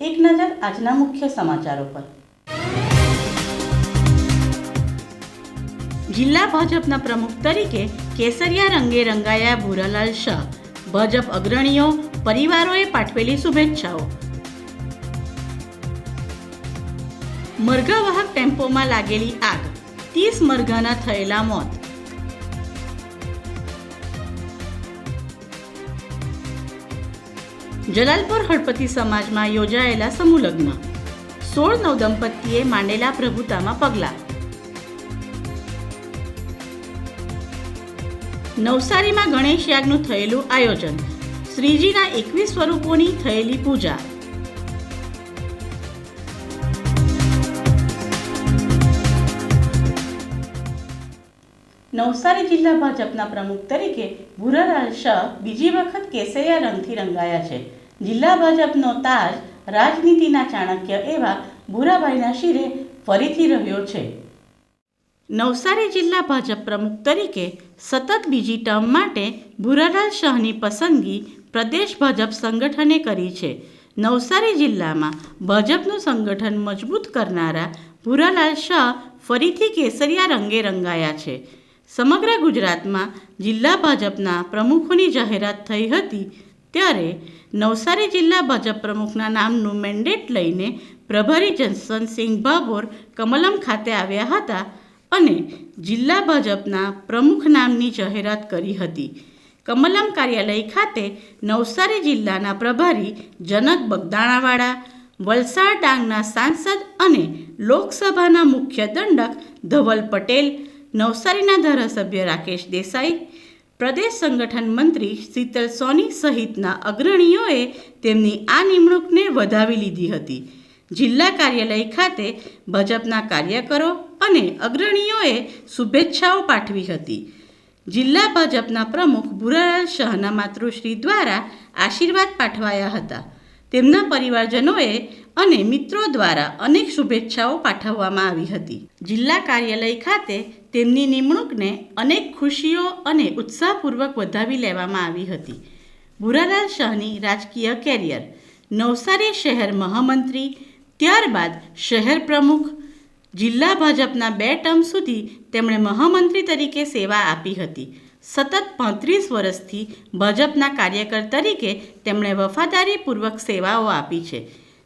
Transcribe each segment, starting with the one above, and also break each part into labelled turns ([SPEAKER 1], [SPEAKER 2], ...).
[SPEAKER 1] એક નજર આજના મુખ્ય સમાચારો પર. જિલ્લા ભાજપના પ્રમુખ તરીકે કેસરિયા રંગે રંગાયા ભૂરાલાલ શાહ. ભાજપ અગ્રણીઓ, પરિવારોએ પાઠવેલી શુભેચ્છાઓ. મરઘાવાહક ટેમ્પોમાં લાગેલી આગ. ત્રીસ મરઘાના થયેલા મોત. જલાલપુર હળપતિ સમાજમાં યોજાયેલા સમૂહ લગ્ન. સોળ નવ દંપતીએ માંડેલા પ્રભુતામાં પગલાં. નવસારીમાં ગણેશ યાગનું થયેલું આયોજન. શ્રીજીના એકવીસ સ્વરૂપોની થયેલી પૂજા. નવસારી જિલ્લા ભાજપના પ્રમુખ તરીકે ભૂરાલાલ શાહ બીજી વખત કેસરિયા રંગથી રંગાયા છે. જિલ્લા ભાજપનો તાજ રાજનીતિના ચાણક્ય એવા ભૂરાભાઈના શિરે ફરીથી રહ્યો છે. નવસારી જિલ્લા ભાજપ પ્રમુખ તરીકે સતત બીજી ટર્મ માટે ભૂરાલાલ શાહની પસંદગી પ્રદેશ ભાજપ સંગઠને કરી છે. નવસારી જિલ્લામાં ભાજપનું સંગઠન મજબૂત કરનારા ભૂરાલાલ શાહ ફરીથી કેસરિયા રંગે રંગાયા છે. સમગ્ર ગુજરાતમાં જિલ્લા ભાજપના પ્રમુખોની જાહેરાત થઈ હતી ત્યારે નવસારી જિલ્લા ભાજપ પ્રમુખના નામનું મેન્ડેટ લઈને પ્રભારી જસવંતસિંહ ભાભોર કમલમ ખાતે આવ્યા હતા અને જિલ્લા ભાજપના પ્રમુખ નામની જાહેરાત કરી હતી. કમલમ કાર્યાલય ખાતે નવસારી જિલ્લાના પ્રભારી જનક બગદાણાવાળા, વલસાડ ડાંગના સાંસદ અને લોકસભાના મુખ્ય દંડક ધવલ પટેલ, નવસારીના ધારાસભ્ય રાકેશ દેસાઈ પ્રદેશ સંગઠન મંત્રી શીતલ સોની સહિતના અગ્રણીઓએ તેમની આ નિમણૂકને વધાવી લીધી હતી. જિલ્લા કાર્યાલય ખાતે ભાજપના કાર્યકરો અને અગ્રણીઓએ શુભેચ્છાઓ પાઠવી હતી. જિલ્લા ભાજપના પ્રમુખ ભુરાલાલ શાહના માતૃશ્રી દ્વારા આશીર્વાદ પાઠવાયા હતા. તેમના પરિવારજનોએ અને મિત્રો દ્વારા અનેક શુભેચ્છાઓ પાઠવવામાં આવી હતી. જિલ્લા કાર્યાલય ખાતે તેમની નિમણૂકને અનેક ખુશીઓ અને ઉત્સાહપૂર્વક વધાવી લેવામાં આવી હતી. ભુરાલાલ શાહની રાજકીય કેરિયર, નવસારી શહેર મહામંત્રી, ત્યારબાદ શહેર પ્રમુખ, જિલ્લા ભાજપના બે ટર્મ સુધી તેમણે મહામંત્રી તરીકે સેવા આપી હતી. સતત પાંત્રીસ વર્ષથી ભાજપના કાર્યકર તરીકે તેમણે વફાદારીપૂર્વક સેવાઓ આપી છે.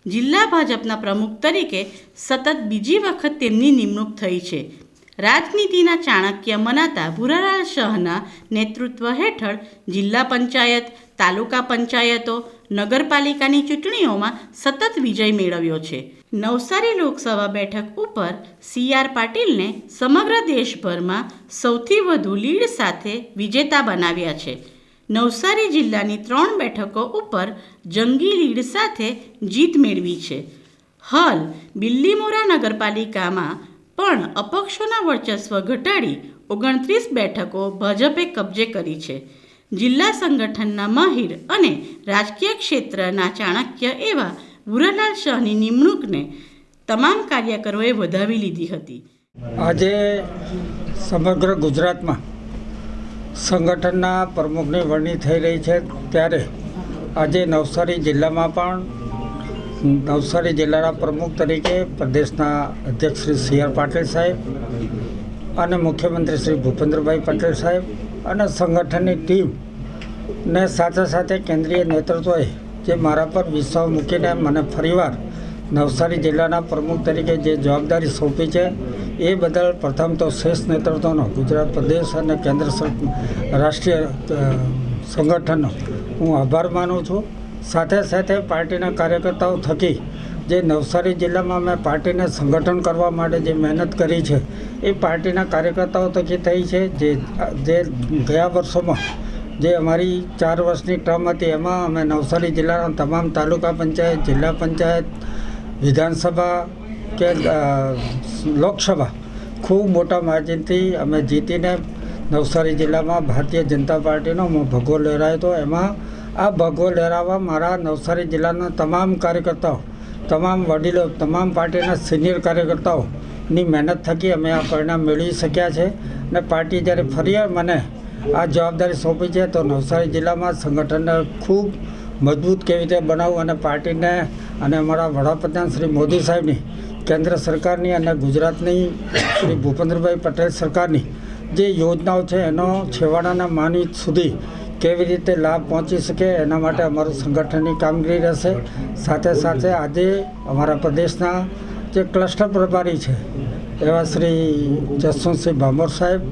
[SPEAKER 1] જિલ્લા ભાજપના પ્રમુખ તરીકે સતત બીજી વખત તેમની નિમણૂક થઈ છે. રાજનીતિના ચાણક્ય મનાતા ભુરાલાલ શાહના નેતૃત્વ હેઠળ જિલ્લા પંચાયત, તાલુકા પંચાયતો, નગરપાલિકાની ચૂંટણીઓમાં સતત વિજય મેળવ્યો છે. નવસારી લોકસભા બેઠક ઉપર સી આર પાટીલને સમગ્ર દેશભરમાં સૌથી વધુ લીડ સાથે વિજેતા બનાવ્યા છે. નવસારી જિલ્લાની ત્રણ બેઠકો ઉપર જંગી લીડ સાથે જીત મેળવી છે. હાલ બિલ્લીમોરા નગરપાલિકામાં પણ અપક્ષોના વર્ચસ્વ ઘટાડી ઓગણત્રીસ બેઠકો ભાજપે કબજે કરી છે. જિલ્લા સંગઠનના માહિર અને રાજકીય ક્ષેત્રના ચાણક્ય એવા ભૂરાલાલ શાહની નિમણૂકને તમામ કાર્યકરોએ વધાવી લીધી હતી.
[SPEAKER 2] આજે સમગ્ર ગુજરાતમાં સંગઠનના પ્રમુખની વરણી થઈ રહી છે ત્યારે આજે નવસારી જિલ્લામાં પણ નવસારી જિલ્લાના પ્રમુખ તરીકે પ્રદેશના અધ્યક્ષ શ્રી સી આર પાટીલ સાહેબ અને મુખ્યમંત્રી શ્રી ભૂપેન્દ્રભાઈ પટેલ સાહેબ અને સંગઠનની ટીમ ને સાથે સાથે કેન્દ્રીય નેતૃત્વએ જે મારા પર વિશ્વાસ મૂકીને મને ફરીવાર નવસારી જિલ્લાના પ્રમુખ તરીકે જે જવાબદારી સોંપી છે એ બદલ પ્રથમ તો શ્રેષ્ઠ નેતૃત્વનો ગુજરાત પ્રદેશ અને કેન્દ્ર રાષ્ટ્રીય સંગઠનનો. હું આભાર માનું છું. સાથે સાથે પાર્ટીના કાર્યકર્તાઓ થકી જે નવસારી જિલ્લામાં મેં પાર્ટીને સંગઠન કરવા માટે જે મહેનત કરી છે, એ પાર્ટીના કાર્યકર્તાઓ થકી થઈ છે. જે જે ગયા વર્ષોમાં જે અમારી ચાર વર્ષની ટર્મ હતી, એમાં અમે નવસારી જિલ્લાના તમામ તાલુકા પંચાયત, જિલ્લા પંચાયત, વિધાનસભા કે લોકસભા ખૂબ મોટા માર્જિનથી અમે જીતીને નવસારી જિલ્લામાં ભારતીય જનતા પાર્ટીનો ભગવો લહેરાયો હતો. એમાં આ ભગવો લહેરાવવા મારા નવસારી જિલ્લાના તમામ કાર્યકર્તાઓ, તમામ વડીલો, તમામ પાર્ટીના સિનિયર કાર્યકર્તાઓની મહેનત થકી અમે આ પરિણામ મેળવી શક્યા છે અને પાર્ટી જ્યારે ફરી મને આ જવાબદારી સોંપી છે, તો નવસારી જિલ્લામાં સંગઠનને ખૂબ મજબૂત કેવી રીતે બનાવવું અને પાર્ટીને અને અમારા વડાપ્રધાન શ્રી મોદી સાહેબની કેન્દ્ર સરકારની અને ગુજરાતની શ્રી ભૂપેન્દ્રભાઈ પટેલ સરકારની જે યોજનાઓ છે, એનો છેવાડાના માનવી સુધી કેવી રીતે લાભ પહોંચી શકે એના માટે અમારું સંગઠનની કામગીરી રહેશે. સાથે સાથે આજે અમારા પ્રદેશના જે ક્લસ્ટર પ્રભારી છે, એવા શ્રી જસવંતસિંહ ભામોર સાહેબ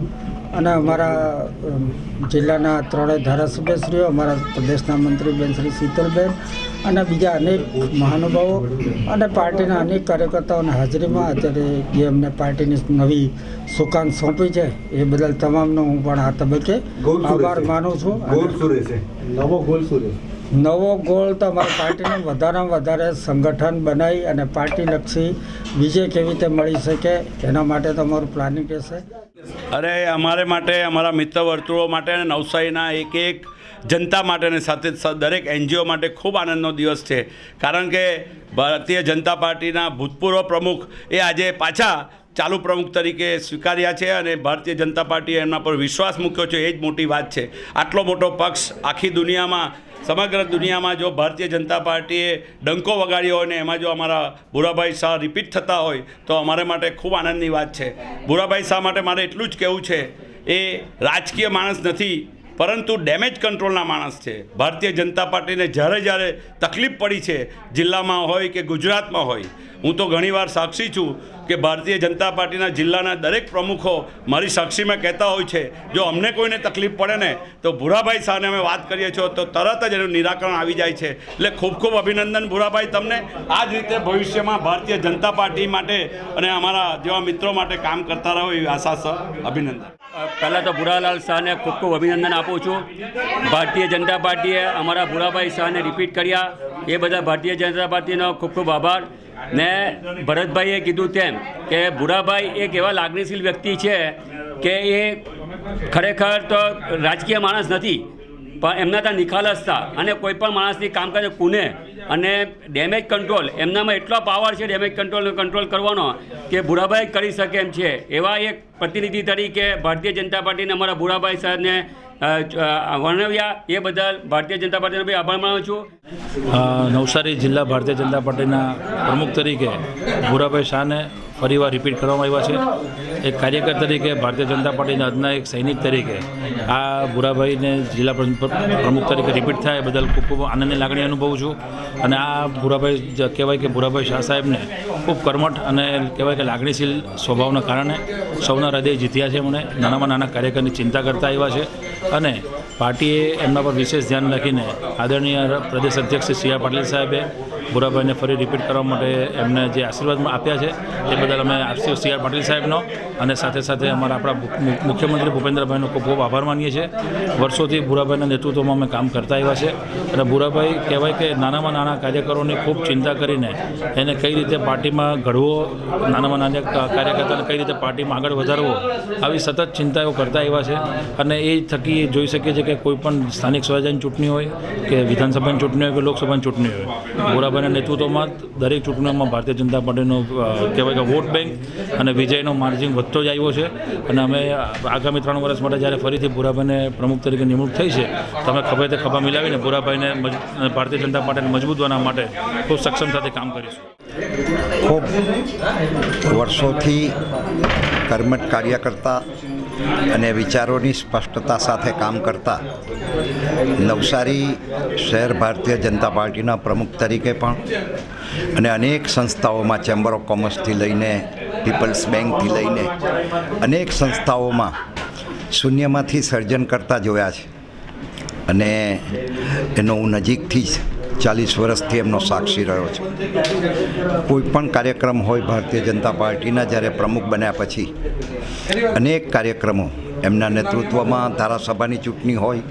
[SPEAKER 2] અને અમારા જિલ્લાના ત્રણેય ધારાસભ્યશ્રીઓ, અમારા પ્રદેશના મંત્રી બેન શ્રી શીતલબેન અને બીજા અનેક મહાનુભાવો અને પાર્ટીના અનેક કાર્યકર્તાઓની હાજરીમાં અત્યારે જે અમને પાર્ટીની નવી સુકાન સોંપી છે એ બદલ તમામનો હું પણ આ તબક્કે આભાર માનું છું.
[SPEAKER 3] નવો ગોલ
[SPEAKER 2] નવો ગોલ તો અમારી પાર્ટીને વધારેમાં વધારે સંગઠન બનાવી અને પાર્ટીલક્ષી વિજય કેવી રીતે મળી શકે એના માટે તો અમારું પ્લાનિંગ રહેશે.
[SPEAKER 4] અરે અમારે માટે અમારા મિત્ર વર્તુળો માટે અને નવસારીના એક એક જનતા માટે અને સાથે દરેક એનજીઓ માટે ખૂબ આનંદનો દિવસ છે. કારણ કે ભારતીય જનતા પાર્ટીના ભૂતપૂર્વ પ્રમુખ એ આજે પાછા ચાલુ પ્રમુખ તરીકે સ્વીકાર્યા છે અને ભારતીય જનતા પાર્ટીએ એમના પર વિશ્વાસ મૂક્યો છે. એ જ મોટી વાત છે. આટલો મોટો પક્ષ આખી દુનિયામાં, સમગ્ર દુનિયામાં જો ભારતીય જનતા પાર્ટીએ ડંકો વગાડ્યો હોય ને એમાં જો અમારા ભૂરાભાઈ શાહ રિપીટ થતા હોય, તો અમારે માટે ખૂબ આનંદની વાત છે. ભૂરાભાઈ શાહ માટે મારે એટલું જ કહેવું છે. એ રાજકીય માણસ નથી પરંતુ ડેમેજ કંટ્રોલના માણસ છે. ભારતીય જનતા પાર્ટીને જ્યારે જ્યારે તકલીફ પડી છે, જિલ્લામાં હોય કે ગુજરાતમાં હોય હું તો ઘણીવાર સાક્ષી છું કે ભારતીય જનતા પાર્ટીના જિલ્લાના દરેક પ્રમુખો મારી સાક્ષીમાં કહેતા હોય છે, જો અમને કોઈને તકલીફ પડે ને, તો ભૂરાભાઈ શાહને અમે વાત કરીએ છીએ, તો તરત જ એનું નિરાકરણ આવી જાય છે. એટલે ખૂબ ખૂબ અભિનંદન ભૂરાભાઈ તમને. આ જ રીતે ભવિષ્યમાં ભારતીય જનતા પાર્ટી માટે અને અમારા જેવા મિત્રો માટે કામ કરતા રહો એવી આશા સર અભિનંદન.
[SPEAKER 5] પહેલાં તો ભુરાલાલ શાહને ખૂબ ખૂબ અભિનંદન આપું છું. ભારતીય જનતા પાર્ટીએ અમારા ભુરાભાઈ શાહને રિપીટ કર્યા. એ બધા ભારતીય જનતા પાર્ટીનો ખૂબ ખૂબ આભાર. ને ભરતભાઈએ કીધું તેમ કે ભૂરાભાઈ એક એવા લાગણીશીલ વ્યક્તિ છે કે એ ખરેખર તો રાજકીય માણસ નથી, પણ એમના ત્યાં નિખાલસતા અને કોઈ પણ માણસની કામકાજ કુને અને ડેમેજ કંટ્રોલ એમનામાં એટલો પાવર છે ડેમેજ કંટ્રોલનો કંટ્રોલ કરવાનો કે ભૂરાભાઈ કરી શકે એમ છે. એવા એક પ્રતિનિધિ તરીકે ભારતીય જનતા પાર્ટીને અમારા ભૂરાભાઈ સાહેબને વર્ણવ્યા. એ બદલ ભારતીય જનતા પાર્ટીનો બી આભાર માનું છું.
[SPEAKER 3] નવસારી જિલ્લા ભારતીય જનતા પાર્ટીના પ્રમુખ તરીકે ભૂરાભાઈ શાહને ફરીવાર રિપીટ કરવામાં આવ્યા છે. એક કાર્યકર તરીકે ભારતીય જનતા પાર્ટીના આજના એક સૈનિક તરીકે આ ભૂરાભાઈને જિલ્લા પ્રમુખ તરીકે રિપીટ થાય બદલ ખૂબ ખૂબ આનંદની લાગણી અનુભવું છું. અને આ ભૂરાભાઈ કહેવાય કે ભૂરાભાઈ શાહ સાહેબને ખૂબ કર્મઠ અને કહેવાય કે લાગણીશીલ સ્વભાવના કારણે સૌના હૃદય જીત્યા છે મને નાનામાં નાના કાર્યકરની ચિંતા કરતા આવ્યા છે. અને પાર્ટીએ એમના પર વિશેષ ધ્યાન રાખીને આદરણીય પ્રદેશ અધ્યક્ષ સી આર પાટીલ સાહેબે ભૂરાભાઈને ફરી રિપીટ કરવા માટે એમને જે આશીર્વાદ આપ્યા છે, એ બદલ અમે આરસીઓ સી આર પાટીલ સાહેબનો અને સાથે સાથે અમારા આપણા મુખ્યમંત્રી ભૂપેન્દ્રભાઈનો ખૂબ ખૂબ આભાર માનીએ છીએ. વર્ષોથી ભૂરાભાઈના નેતૃત્વમાં અમે કામ કરતા આવ્યા છે અને ભૂરાભાઈ કહેવાય કે નાનામાં નાના કાર્યકરોની ખૂબ ચિંતા કરીને એને કઈ રીતે પાર્ટીમાં ઘડવો, નાનામાં નાના કાર્યકર્તાને કઈ રીતે પાર્ટીમાં આગળ વધારવો, આવી સતત ચિંતાઓ કરતા આવ્યા છે. અને એ થકી જોઈ શકીએ છીએ કે કોઈ પણ સ્થાનિક સ્વરાજ્યની ચૂંટણી હોય કે વિધાનસભાની ચૂંટણી હોય કે લોકસભાની ચૂંટણી હોય ભૂરાભાઈના નેતૃત્વમાં દરેક ચૂંટણીઓમાં ભારતીય જનતા પાર્ટીનો કહેવાય કે વોટ બેંક અને વિજયનો માર્જિન વધતો જ આવ્યો છે. અને અમે આગામી ત્રણ વર્ષ માટે જ્યારે ફરીથી ભૂરાભાઈને પ્રમુખ તરીકે નિમણૂક થઈ છે તો અમે ખભે તે ખભા મિલાવીને ભૂરાભાઈને ભારતીય જનતા પાર્ટીને મજબૂત બનાવવા માટે ખૂબ સક્ષમ સાથે કામ કરીશું.
[SPEAKER 6] ખૂબ વર્ષોથી કર્મઠ કાર્ય કરતા અને વિચારોની સ્પષ્ટતા સાથે કામ કરતા નવસારી શહેર ભારતીય જનતા પાર્ટીના પ્રમુખ તરીકે પણ અને અનેક સંસ્થાઓમાં ચેમ્બર ઓફ કોમર્સથી લઈને પીપલ્સ બેંકથી લઈને અનેક સંસ્થાઓમાં શૂન્યમાંથી સર્જન કરતા જોયા છે. અને એનો હું નજીકથી જ ચાલીસ વર્ષથી એમનો સાક્ષી રહ્યો છું. કોઈ પણ કાર્યક્રમ હોય ભારતીય જનતા પાર્ટીના જ્યારે પ્રમુખ બન્યા પછી અનેક કાર્યક્રમો એમના નેતૃત્વમાં ધારાસભાની ચૂંટણી હોય,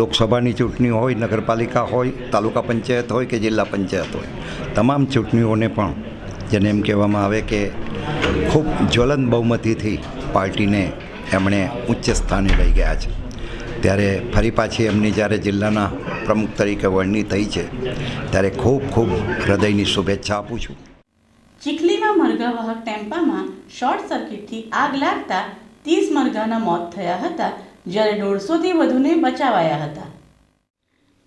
[SPEAKER 6] લોકસભાની ચૂંટણી હોય, નગરપાલિકા હોય, તાલુકા પંચાયત હોય કે જિલ્લા પંચાયત હોય. તમામ ચૂંટણીઓને પણ જેને એમ કહેવામાં આવે કે ખૂબ જ્વલંત બહુમતીથી પાર્ટીને એમણે ઉચ્ચ સ્થાને લઈ ગયા છે. ત્યારે ફરી પાછી એમની જ્યારે જિલ્લાના પ્રમુખ તરીકે વરણી થઈ છે, ત્યારે ખૂબ ખૂબ હૃદયની શુભેચ્છા આપું છું.
[SPEAKER 1] ચીખલીમાં મરઘાવાહક ટેમ્પામાં શોર્ટ સર્કિટથી આગ લાગતા ત્રીસ મરઘાના મોત થયા હતા, જ્યારે દોઢસોથી વધુને બચાવાયા હતા.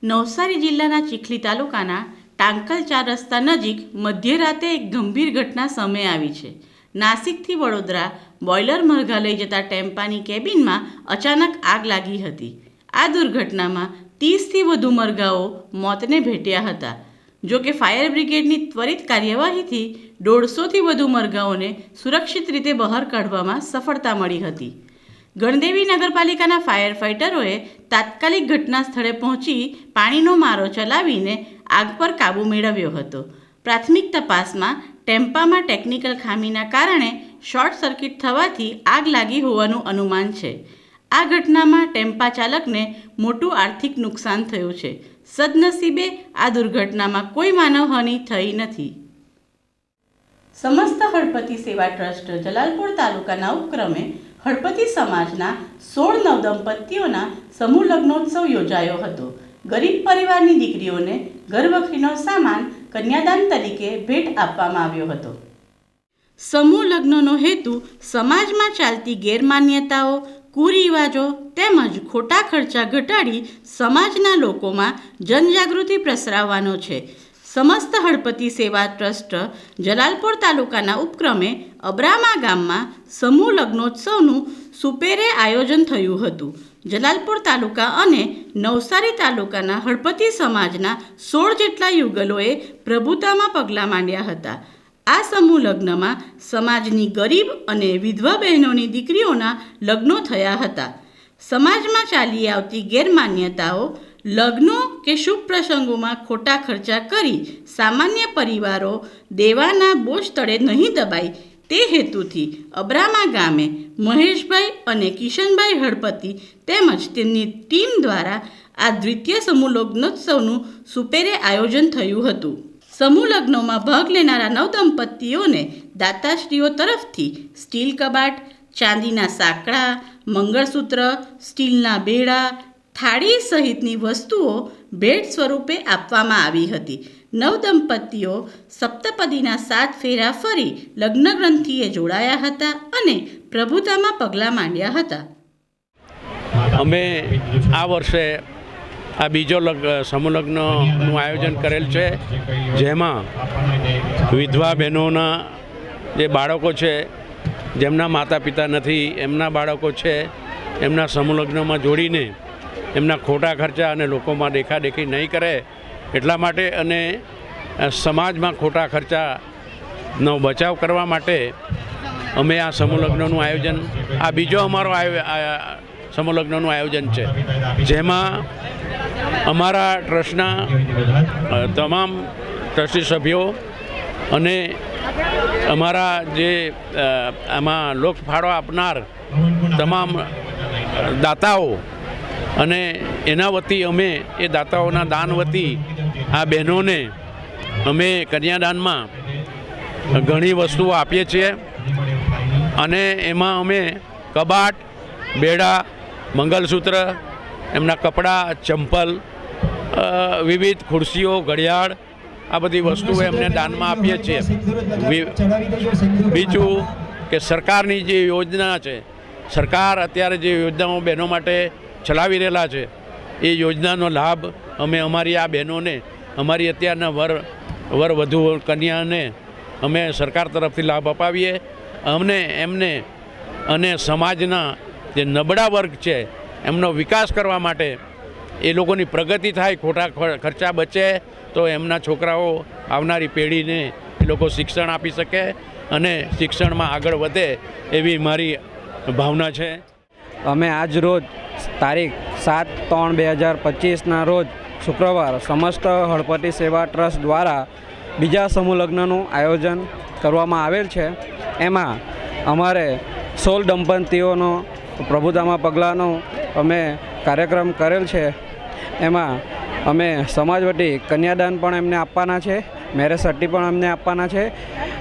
[SPEAKER 1] નવસારી જિલ્લાના ચીખલી તાલુકાના ટાંકલ ચાર રસ્તા નજીક મધ્યરાતે એક ગંભીર ઘટના સામે આવી છે. નાસિકથી વડોદરા બોઇલર મરઘા લઈ જતા ટેમ્પાની કેબિનમાં અચાનક આગ લાગી હતી. આ દુર્ઘટનામાં ત્રીસથી વધુ મરઘાઓ મોતને ભેટ્યા હતા. જો કે ફાયર બ્રિગેડની ત્વરિત કાર્યવાહીથી દોઢસોથી વધુ મરઘાઓને સુરક્ષિત રીતે બહાર કાઢવામાં સફળતા મળી હતી. ગણદેવી નગરપાલિકાના ફાયર ફાઇટરોએ તાત્કાલિક ઘટના સ્થળે પહોંચી પાણીનો મારો ચલાવીને આગ પર કાબૂ મેળવ્યો હતો. પ્રાથમિક તપાસમાં ટેમ્પામાં ટેકનિકલ ખામીના કારણે શોર્ટ સર્કિટ થવાથી આગ લાગી હોવાનું અનુમાન છે. આ ઘટનામાં ટેમ્પા ચાલકને મોટું આર્થિક નુકસાન થયું છે. સદનસીબે આ દુર્ઘટનામાં કોઈ માનવહાનિ થઈ નથી. સમસ્ત હળપતિ સેવા ટ્રસ્ટ જલાલપુર તાલુકાના ઉપક્રમે હળપતિ સમાજના સોળ નવદંપતીઓના સમૂહ લગ્નોત્સવ યોજાયો હતો. ગરીબ પરિવારની દીકરીઓને ઘરવખરીનો સામાન કન્યાદાન તરીકે ભેટ આપવામાં આવ્યો હતો. સમૂહ લગ્નનો હેતુ સમાજમાં ચાલતી ગેરમાન્યતાઓ, કુરિવાજો તેમજ ખોટા ખર્ચા ઘટાડી સમાજના લોકોમાં જનજાગૃતિ પ્રસરાવવાનો છે. સમસ્ત હળપતિ સેવા ટ્રસ્ટ જલાલપુર તાલુકાના ઉપક્રમે અબ્રામા ગામમાં સમૂહ લગ્નોત્સવનું સુપેરે આયોજન થયું હતું. જલાલપુર તાલુકા અને નવસારી તાલુકાના હળપતિ સમાજના સોળ જેટલા યુગલોએ પ્રભુતામાં પગલાં માંડ્યા હતા. આ સમૂહ લગ્નમાં સમાજની ગરીબ અને વિધવા બહેનોની દીકરીઓના લગ્નો થયા હતા. સમાજમાં ચાલી આવતી ગેરમાન્યતાઓ, લગ્નો કે શુભ પ્રસંગોમાં ખોટા ખર્ચા કરી સામાન્ય પરિવારો દેવાના બોજ તળે નહીં દબાય તે હેતુથી અબ્રામા ગામે મહેશભાઈ અને કિશનભાઈ હળપતિ તેમજ તેમની ટીમ દ્વારા આ દ્વિતીય સમૂહ લગ્નોત્સવનું સુપેરે આયોજન થયું હતું. સમૂહ લગ્નોમાં ભાગ લેનારા નવદંપતીઓને દાતાશ્રીઓ તરફથી સ્ટીલ કબાટ, ચાંદીના સાંકળા, મંગળસૂત્ર, સ્ટીલના બેડા, થાળી સહિતની વસ્તુઓ ભેટ સ્વરૂપે આપવામાં આવી હતી. નવદંપતીઓ સપ્તપદીના સાત ફેરા ફરી લગ્ન ગ્રંથિએ જોડાયા હતા અને પ્રભુતામાં પગલાં માંડ્યા હતા.
[SPEAKER 7] અમે આ વર્ષે આ બીજો સમૂહ લગ્નનું આયોજન કરેલ છે, જેમાં વિધવા બહેનોના જે બાળકો છે, જેમના માતા પિતા નથી, એમના બાળકો છે, એમના સમૂહ લગ્નમાં જોડીને એમના ખોટા ખર્ચા અને લોકોમાં દેખાદેખી નહીં કરે, એટલા માટે અને સમાજમાં ખોટા ખર્ચાનો બચાવ કરવા માટે અમે આ સમૂહ લગ્નનું આયોજન, આ બીજો અમારો આયો- લગ્નનું આયોજન છે. જેમાં અમારા ટ્રસ્ટના તમામ ટ્રસ્ટી સભ્યો અને અમારા જે આમાં લોકફાળો આપનાર તમામ દાતાઓ અને એના વતી અમે, એ દાતાઓના દાન વતી આ બહેનોને અમે કન્યાદાનમાં ઘણી વસ્તુઓ આપીએ છીએ અને એમાં અમે કબાટ, બેડા, મંગલસૂત્ર એમના કપડાં ચંપલ વિવિધ ખુરશીઓ ઘડિયાળ આ બધી વસ્તુઓ એમને દાનમાં આપીએ છીએ. બીજું કે સરકારની જે યોજના છે સરકાર અત્યારે જે યોજનાઓ બહેનો માટે ચલાવી રહેલા છે એ યોજનાનો લાભ અમે અમારી આ બહેનોને અમારી અત્યારના વર વર વધુ કન્યાને અમે સરકાર તરફથી લાભ અપાવીએ. અમને એમને અને સમાજના જે નબળા વર્ગ છે એમનો વિકાસ કરવા માટે એ લોકોની પ્રગતિ થાય, ખોટા ખર્ચા બચે, તો એમના છોકરાઓ આવનારી પેઢીને એ લોકો શિક્ષણ આપી શકે અને શિક્ષણમાં આગળ વધે એવી મારી ભાવના છે.
[SPEAKER 8] અમે આજ રોજ તારીખ સાત ત્રણ બે હજાર પચીસના રોજ શુક્રવાર સમસ્ત હળપતિ સેવા ટ્રસ્ટ દ્વારા બીજા સમૂહ લગ્નનું આયોજન કરવામાં આવેલ છે. એમાં અમારે સોળ દંપતીઓનો પ્રભુતામાં પગલાંનો અમે કાર્યક્રમ કરેલ છે. એમાં અમે સમાજ વતી કન્યાદાન પણ એમને આપવાના છે મેરેજ સર્ટી પણ અમને આપવાના છે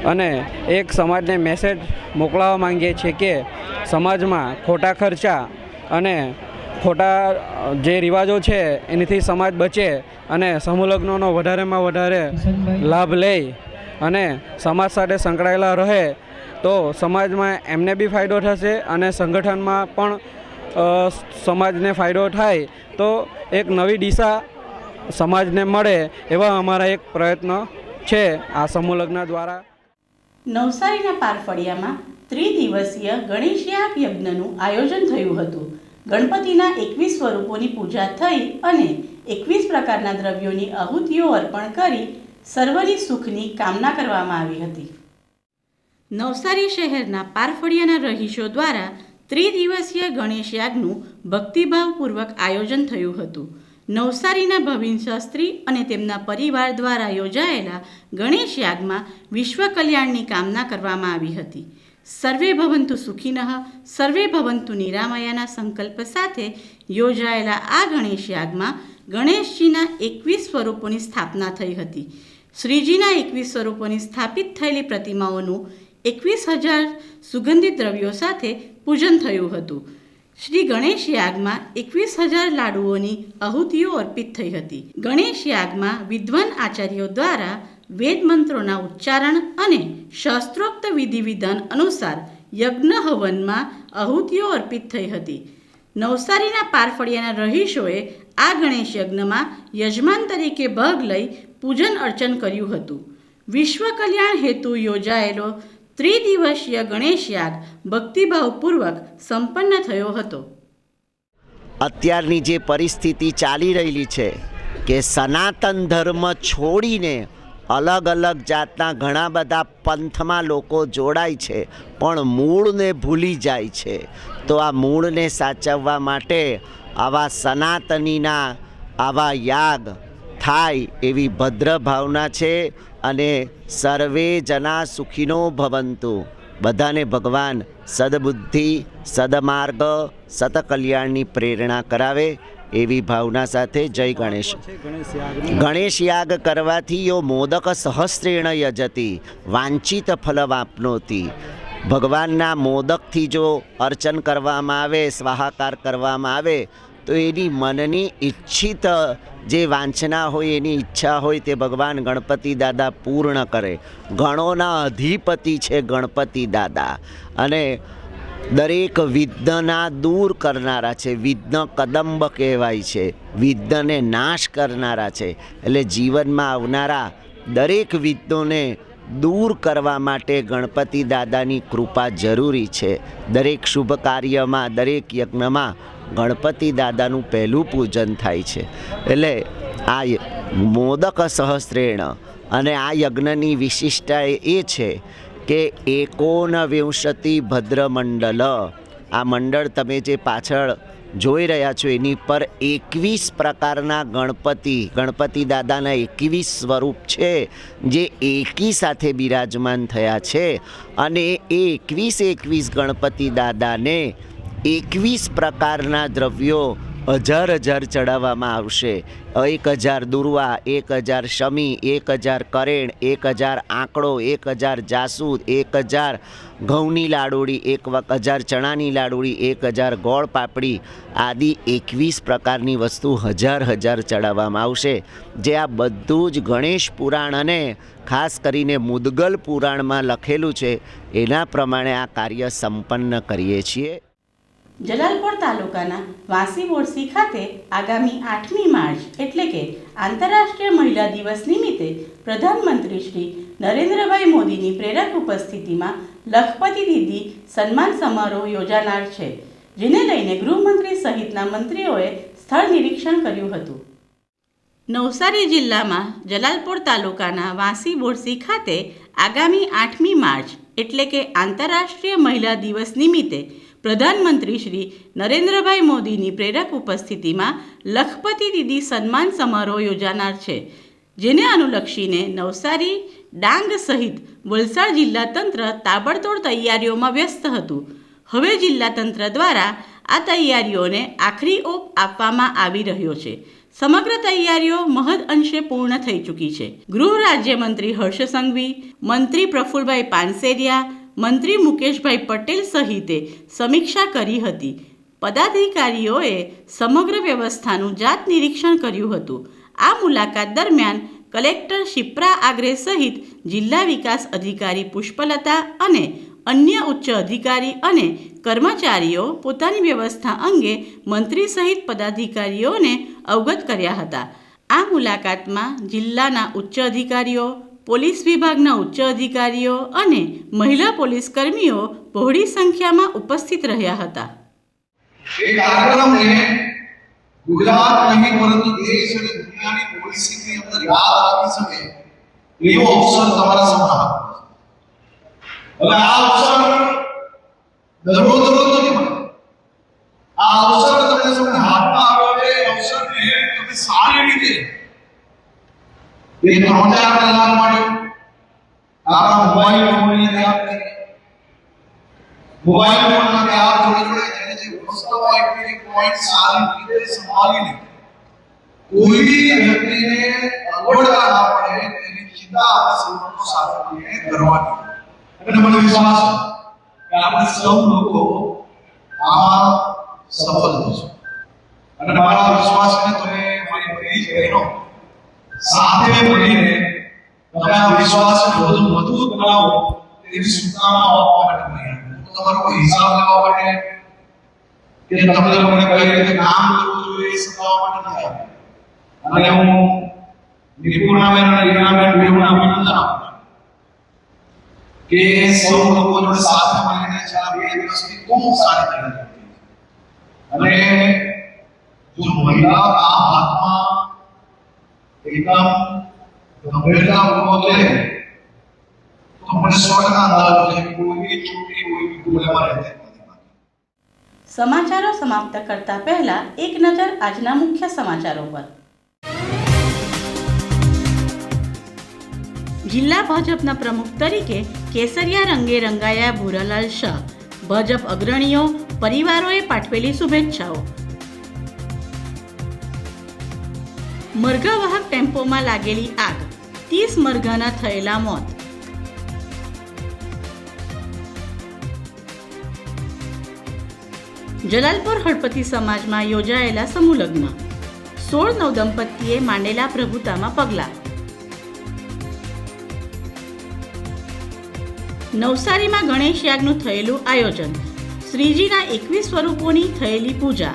[SPEAKER 8] અને એક સમાજને મેસેજ મોકલાવવા માંગીએ છીએ કે સમાજમાં ખોટા ખર્ચા અને ખોટા જે રિવાજો છે એનાથી સમાજ બચે અને સમૂહલગ્નોનો વધારેમાં વધારે લાભ લે અને સમાજ સાથે સંકળાયેલા રહે તો સમાજમાં એમને બી ફાયદો થશે અને સંગઠનમાં પણ સમાજને ફાયદો થાય તો એક નવી દિશા સમાજને મળે એવા અમારા એક પ્રયત્ન છે આ સમૂહ દ્વારા.
[SPEAKER 1] નવસારીના પારફળિયામાં ત્રિદિવસીય ગણેશયાપ યજ્ઞનું આયોજન થયું હતું. ગણપતિના એકવીસ સ્વરૂપોની પૂજા થઈ અને એકવીસ પ્રકારના દ્રવ્યોની આહુતિઓ અર્પણ કરી સર્વની સુખની કામના કરવામાં આવી હતી. નવસારી શહેરના પારફળિયાના રહીશો દ્વારા ત્રિદિવસીય ગણેશ યાગનું ભક્તિભાવપૂર્વક આયોજન થયું હતું. નવસારીના ભવિન શાસ્ત્રી અને તેમના પરિવાર દ્વારા યોજાયેલા ગણેશ યાગમાં વિશ્વ કલ્યાણની કામના કરવામાં આવી હતી. સર્વે ભવંતુ સુખીનઃ, સર્વે ભવંતુ નિરામયાના સંકલ્પ સાથે યોજાયેલા આ ગણેશ યાગમાં ગણેશજીના એકવીસ સ્વરૂપોની સ્થાપના થઈ હતી. શ્રીજીના એકવીસ સ્વરૂપોની સ્થાપિત થયેલી પ્રતિમાઓનું એકવીસ હજાર સુગંધિત દ્રવ્યો સાથે પૂજન થયું હતું. શ્રી ગણેશ યાગમાં એકવીસ હજાર લાડુઓની આહુતિઓ અર્પિત થઈ હતી. ગણેશ યાગમાં વિદ્વાન આચાર્યો દ્વારા વેદ મંત્રોના ઉચ્ચારણ અને શાસ્ત્રોક્ત વિધિ વિધાન અનુસાર યજ્ઞ હવનમાં આહુતિઓ અર્પિત થઈ હતી. નવસારીના પારફળિયાના રહીશોએ આ ગણેશ યજ્ઞમાં યજમાન તરીકે ભાગ લઈ પૂજન અર્ચન કર્યું હતું. વિશ્વ કલ્યાણ હેતુ યોજાયેલો ત્રિદિવસીય ગણેશ યાગ ભક્તિભાવપૂર્વક સંપન્ન થયો હતો.
[SPEAKER 9] અત્યારની જે પરિસ્થિતિ ચાલી રહેલી છે કે સનાતન ધર્મ છોડીને અલગ અલગ જાતના ઘણા બધા પંથમાં લોકો જોડાય છે, પણ મૂળને ભૂલી જાય છે. તો આ મૂળને સાચવવા માટે આવા સનાતનીના આવા યાગ થાય એવી ભદ્ર ભાવના છે અને સર્વે જના સુખીનો ભવંતુ. બધાને ભગવાન સદબુદ્ધિ, સદમાર્ગ, સતકલ્યાણની પ્રેરણા કરાવે એવી ભાવના સાથે જય ગણેશ. ગણેશ યાગ કરવાથી યો મોદક સહસ્ત્રેણ યજતી, વાંચિત ફલવાપનોતી ભગવાનના મોદકથી જો અર્ચન કરવામાં આવે, સ્વાહાકાર કરવામાં આવે તો એની મનની ઈચ્છિત જે વાંચના હોય, એની ઈચ્છા હોય તે ભગવાન ગણપતિ દાદા પૂર્ણ કરે. ગણોના અધિપતિ છે ગણપતિ દાદા. અને દરેક વિઘ્નના દૂર કરનારા છે. વિઘ્ન કદંબ કહેવાય છે. વિઘ્નને નાશ કરનારા છે. એટલે જીવનમાં આવનારા દરેક વિઘ્નોને દૂર કરવા માટે ગણપતિ દાદાની કૃપા જરૂરી છે. દરેક શુભ કાર્યમાં, દરેક યજ્ઞમાં ગણપતિ દાદાનું પહેલું પૂજન થાય છે. એટલે આ મોદક સહસ્ત્રેણ અને આ યજ્ઞની વિશિષ્ટતા એ છે કે એકોનવિંશતિ ભદ્રમંડલ. આ મંડળ તમે જે પાછળ જોઈ રહ્યા છો એની પર એકવીસ પ્રકારના ગણપતિ ગણપતિ દાદાના એકવીસ સ્વરૂપ છે, જે એકી સાથે બિરાજમાન થયા છે. અને એ એકવીસ એકવીસ ગણપતિ દાદાને એકવીસ પ્રકારના દ્રવ્યો હજાર હજાર ચડાવવામાં આવશે. એક હજાર દુર્વા, એક હજાર શમી, એક હજાર કરેણ, એક હજાર આંકડો, એક હજાર જાસૂદ, એક હજાર ઘઉંની લાડુળી એક હજાર ચણાની લાડુળી એક હજાર ગોળ પાપડી આદિ એકવીસ પ્રકારની વસ્તુ હજાર હજાર ચડાવવામાં આવશે. જે આ બધું જ ગણેશ પુરાણ અને ખાસ કરીને મુદગલ પુરાણમાં લખેલું છે. એના પ્રમાણે આ કાર્ય સંપન્ન કરીએ છીએ.
[SPEAKER 1] જલાલપોર તાલુકાના વાંસી બોરસી ખાતે આગામી આઠમી માર્ચ, એટલે કે આંતરરાષ્ટ્રીય મહિલા દિવસ નિમિત્તે પ્રધાનમંત્રી શ્રી નરેન્દ્રભાઈ મોદીની પ્રેરક ઉપસ્થિતિમાં લખપતિ દીદી સન્માન સમારોહ યોજાનાર છે, જેને લઈને ગૃહમંત્રી સહિતના મંત્રીઓએ સ્થળ નિરીક્ષણ કર્યું હતું. નવસારી જિલ્લામાં જલાલપોર તાલુકાના વાંસી બોરસી ખાતે આગામી આઠમી માર્ચ, એટલે કે આંતરરાષ્ટ્રીય મહિલા દિવસ નિમિત્તે પ્રધાનમંત્રી શ્રી નરેન્દ્રભાઈ મોદીની પ્રેરક ઉપસ્થિતિમાં લખપતિ દીદી સન્માન સમારોહ યોજાનાર છે, જેને અનુલક્ષીને નવસારી, ડાંગ સહિત વલસાડ જિલ્લા તંત્ર તાબડતોડ તૈયારીઓમાં વ્યસ્ત હતું. હવે જિલ્લા તંત્ર દ્વારા આ તૈયારીઓને આખરી ઓપ આપવામાં આવી રહ્યો છે. સમગ્ર તૈયારીઓ મહદ અંશે પૂર્ણ થઈ ચૂકી છે. ગૃહ રાજ્યમંત્રી હર્ષ સંઘવી, મંત્રી પ્રફુલભાઈ પાનસેરિયા મંત્રી મુકેશભાઈ પટેલ સહિતે સમીક્ષા કરી હતી. પદાધિકારીઓએ સમગ્ર વ્યવસ્થાનું જાત નિરીક્ષણ કર્યું હતું. આ મુલાકાત દરમિયાન કલેક્ટર શિપ્રા આગ્રે સહિત જિલ્લા વિકાસ અધિકારી પુષ્પલતા અને અન્ય ઉચ્ચ અધિકારી અને કર્મચારીઓ પોતાની વ્યવસ્થા અંગે મંત્રી સહિત પદાધિકારીઓને અવગત કર્યા હતા. આ મુલાકાતમાં જિલ્લાના ઉચ્ચ અધિકારીઓ પોલીસ વિભાગના ઉચ્ચ અધિકારીઓ અને મહિલા પોલીસ કર્મીઓ બહોળી સંખ્યામાં ઉપસ્થિત રહ્યા હતા.
[SPEAKER 10] દરરોજ એ ત્રણ ચાર કલાક માટે આપણા મોબાઈલ આપ કરીએ મોબાઈલ ફોનમાં કે આપ જોડે જોડે જે પોઈન્ટ સારી રીતે સંભાળીને કોઈ વ્યક્તિને અગવડતા ના પડે, તેની ચિંતા આપણે સૌનો સાથે મળીને કરવાની. મને વિશ્વાસ છે કે આપણે સૌ લોકો આમાં સફળ થશું અને મારા વિશ્વાસને તમે મારી બધી જ બહેનો સાથે મળીને તમે આ વિશ્વાસ વધુ મજબૂત બનાવો, તેવી શુભકામનાઓ આપવા માટે તમારો કોઈ હિસાબ લેવા માટે કે તમને લોકોને કઈ રીતે કામ કરવું જોઈએ એ સમજાવવા માટે. અને હું નિપુણાબેન અને રીનાબેન બેઉને અભિનંદન આપું. કે સૌ લોકો જોડે સાથે મળીને છેલ્લા બે દિવસથી ખૂબ સારી કરી અને જો મહિલા આ હાથમાં ગંભીરતા લે તો મને સો ટકા કે કોઈ ચૂંટણી કોઈ બી રહેતી
[SPEAKER 1] સમાચારો સમાપ્ત કરતા પહેલા એક નજર આજના મુખ્ય સમાચારો પર. જિલ્લા ભાજપના પ્રમુખ તરીકે કેસરિયા રંગે રંગાયા ભૂરાલાલ શાહ. ભાજપ અગ્રણીઓ, પરિવારોએ પાઠવેલી શુભેચ્છાઓ. મરઘા વાહક ટેમ્પોમાં લાગેલી આગ. ત્રીસ મરઘાના થયેલા મોત. જલાલપુર હળપતિ સમાજમાં યોજાયેલા સમૂહ સોળ નવ દંપતીએ માંડેલા પ્રભુતામાં પગલાં. નવસારીમાં ગણેશ યાગનું થયેલું આયોજન. શ્રીજીના એકવીસ સ્વરૂપોની થયેલી પૂજા.